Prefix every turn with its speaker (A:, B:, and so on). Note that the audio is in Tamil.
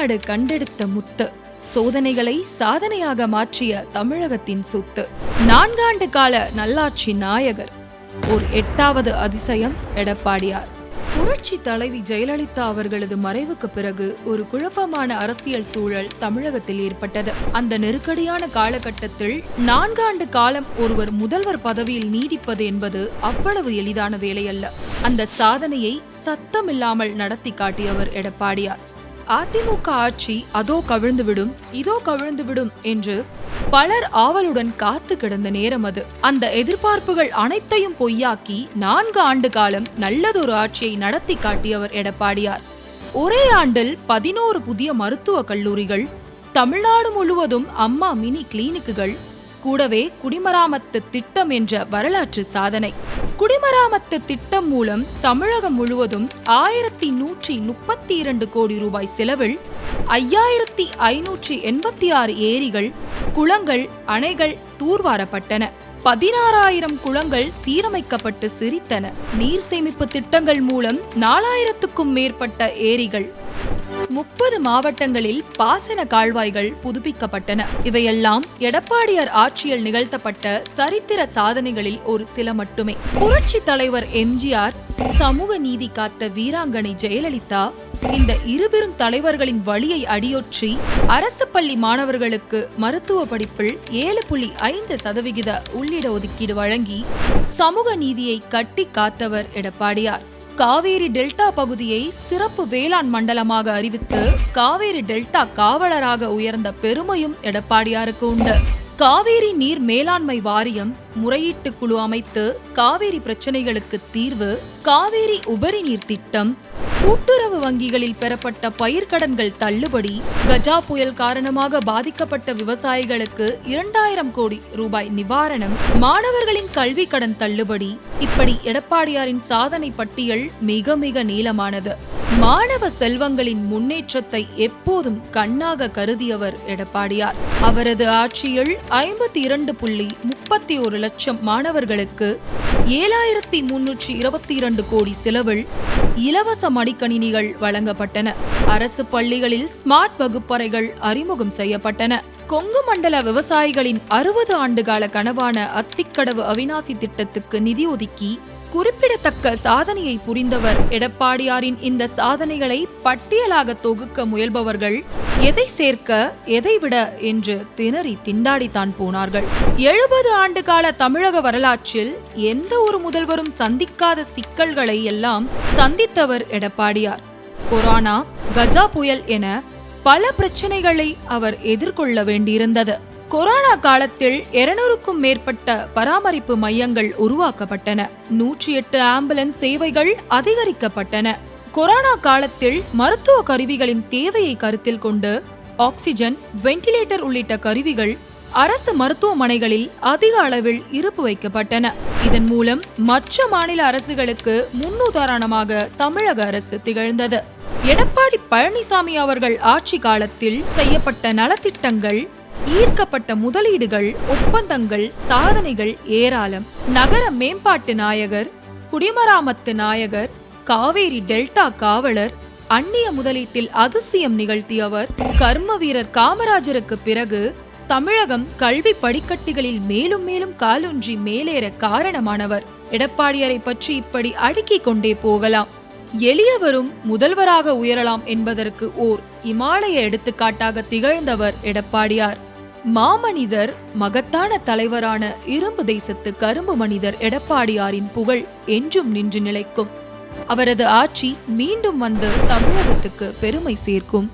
A: தமிழ்நாடு கண்டெடுத்த முத்து. சோதனைகளை சாதனையாக மாற்றிய தமிழகத்தின் சொத்து. நான்காண்டு கால நல்லாட்சி நாயகர். ஓர் எட்டாவது அதிசயம் எடப்பாடியார். புரட்சி தலைவி ஜெயலலிதா அவர்களது மறைவுக்கு பிறகு ஒரு குழப்பமான அரசியல் சூழல் தமிழகத்தில் ஏற்பட்டது. அந்த நெருக்கடியான காலகட்டத்தில் நான்காண்டு காலம் ஒருவர் முதல்வர் பதவியில் நீடிப்பது என்பது அவ்வளவு எளிதான வேலையல்ல. அந்த சாதனையை சத்தமில்லாமல் நடத்தி காட்டியவர் எடப்பாடியார். அதிமுக ஆட்சி அதோ கவிழ்ந்துவிடும் இதோ கவிழ்ந்துவிடும் என்று பலர் ஆவலுடன் காத்து கிடந்த நேரம் அது. அந்த எதிர்பார்ப்புகள் அனைத்தையும் பொய்யாக்கி நான்கு ஆண்டு காலம் நல்லதொரு ஆட்சியை நடத்தி காட்டியவர் எடப்பாடியார். ஒரே ஆண்டில் பதினோரு புதிய மருத்துவக் கல்லூரிகள் தமிழ்நாடு முழுவதும் அம்மா மினி கிளினிக்குகள் கூடவே குடிமராமத்து திட்டம் என்ற வரலாற்று சாதனை. குடிமராமத்து திட்டம் மூலம் தமிழகம் முழுவதும் ஆயிரத்தி நூற்றி முப்பத்தி இரண்டு கோடி ரூபாய் செலவில் ஐயாயிரத்தி ஐநூற்றி எண்பத்தி ஆறு ஏரிகள் குளங்கள் அணைகள் தூர்வாரப்பட்டன. பதினாறாயிரம் குளங்கள் சீரமைக்கப்பட்டு சிரித்தன. நீர் சேமிப்பு திட்டங்கள் மூலம் நாலாயிரத்துக்கும் மேற்பட்ட ஏரிகள் முப்பது மாவட்டங்களில் பாசன கால்வாய்கள் புதுப்பிக்கப்பட்டன. இவையெல்லாம் எடப்பாடியார் ஆட்சியில் நிகழ்த்தப்பட்ட சரித்திர சாதனைகளில் ஒரு சில மட்டுமே. புரட்சி தலைவர் எம்ஜிஆர் சமூக நீதி காத்த வீராங்கனை ஜெயலலிதா இந்த இருபெரும் தலைவர்களின் வழியை அடியொற்றி அரசு பள்ளி மாணவர்களுக்கு மருத்துவ படிப்பில் ஏழு புள்ளி ஐந்து சதவிகித உள்ளிட ஒதுக்கீடு வழங்கி சமூக நீதியை கட்டி காத்தவர் எடப்பாடியார். காவேரி டெல்டா பகுதியை சிறப்பு வேளாண் மண்டலமாக அறிவித்து காவேரி டெல்டா காவலராக உயர்ந்த பெருமையும் எடப்பாடியாருக்கு உண்டு. காவேரி நீர் மேலாண்மை வாரியம் முறையீட்டு குழு அமைத்து காவேரி பிரச்சனைகளுக்கு தீர்வு காவேரி உபரி நீர் திட்டம் கூட்டுறவு வங்கிகளில் பெறப்பட்ட பயிர்க்கடன்கள் தள்ளுபடி கஜா புயல் காரணமாக பாதிக்கப்பட்ட விவசாயிகளுக்கு இரண்டாயிரம் கோடி ரூபாய் நிவாரணம் மாணவர்களின் கல்வி கடன் தள்ளுபடி இப்படி எடப்பாடியாரின் சாதனை பட்டியல் மிக மிக நீளமானது. மாணவ செல்வங்களின் முன்னேற்றத்தை எப்போதும் கண்ணாக கருதியவர் எடப்பாடியார். அவரது ஆட்சியில் ஐம்பத்தி இரண்டு புள்ளி முப்பத்தி ஒரு லட்சம் மாணவர்களுக்கு ஏழாயிரத்தி முன்னூற்றி இருபத்தி இரண்டு கோடி செலவில் இலவச மடிக்கணினிகள் வழங்கப்பட்டன. அரசு பள்ளிகளில் ஸ்மார்ட் வகுப்பறைகள் அறிமுகம் செய்யப்பட்டன. கொங்கு மண்டல விவசாயிகளின் அறுபது ஆண்டுகால கனவான அத்திக்கடவு அவிநாசி திட்டத்துக்கு நிதி ஒதுக்கி குறிப்பிடத்தக்க சாதனையை புரிந்தவர். எடப்பாடியாரின் இந்த சாதனைகளை பட்டியலாக தொகுக்க முயல்பவர்கள் எதை சேர்க்க எதை விட என்று திணறி திண்டாடித்தான் போனார்கள். எழுபது ஆண்டு கால தமிழக வரலாற்றில் எந்த ஒரு முதல்வரும் சந்திக்காத சிக்கல்களை எல்லாம் சந்தித்தவர் எடப்பாடியார். கொரோனா கஜா புயல் என பல பிரச்சனைகளை அவர் எதிர்கொள்ள வேண்டியிருந்தது. கொரோனா காலத்தில் இருநூறுக்கும் மேற்பட்ட பராமரிப்பு மையங்கள் உருவாக்கப்பட்டன. நூற்றி எட்டு ஆம்புலன்ஸ் சேவைகள் அதிகரிக்கப்பட்டன. கொரோனா காலத்தில் மருத்துவ கருவிகளின் தேவையை கருத்தில் கொண்டு ஆக்சிஜன் வென்டிலேட்டர் உள்ளிட்ட கருவிகள் அரசு மருத்துவமனைகளில் அதிக அளவில் இருப்பு வைக்கப்பட்டன. இதன் மூலம் மற்ற மாநில அரசுகளுக்கு முன்னுதாரணமாக தமிழக அரசு திகழ்ந்தது. எடப்பாடி பழனிசாமி அவர்கள் ஆட்சி காலத்தில் செய்யப்பட்ட நலத்திட்டங்கள் ஈர்க்கப்பட்ட முதலீடுகள் ஒப்பந்தங்கள் சாதனைகள் ஏராளம். நகர மேம்பாட்டு நாயகர் குடிமராமத்து நாயகர் காவேரி டெல்டா காவலர் அந்நிய முதலீட்டில் அதிசயம் நிகழ்த்தியவர் கர்ம வீரர் காமராஜருக்கு பிறகு தமிழகம் கல்வி படிக்கட்டுகளில் மேலும் மேலும் காலூன்றி மேலேற காரணமானவர். எடப்பாடியரை பற்றி இப்படி அடுக்கிக் கொண்டே போகலாம். எளியவரும் முதல்வராக உயரலாம் என்பதற்கு ஓர் இமாலய எடுத்துக்காட்டாக திகழ்ந்தவர் எடப்பாடியார். மாமனிதர் மகத்தான தலைவரான இரும்பு தேசத்து கரும்பு மனிதர் எடப்பாடியாரின் புகழ் என்றும் நின்று நிலைக்கும். அவரது ஆட்சி மீண்டும் வந்து தமிழகத்துக்கு பெருமை சேர்க்கும்.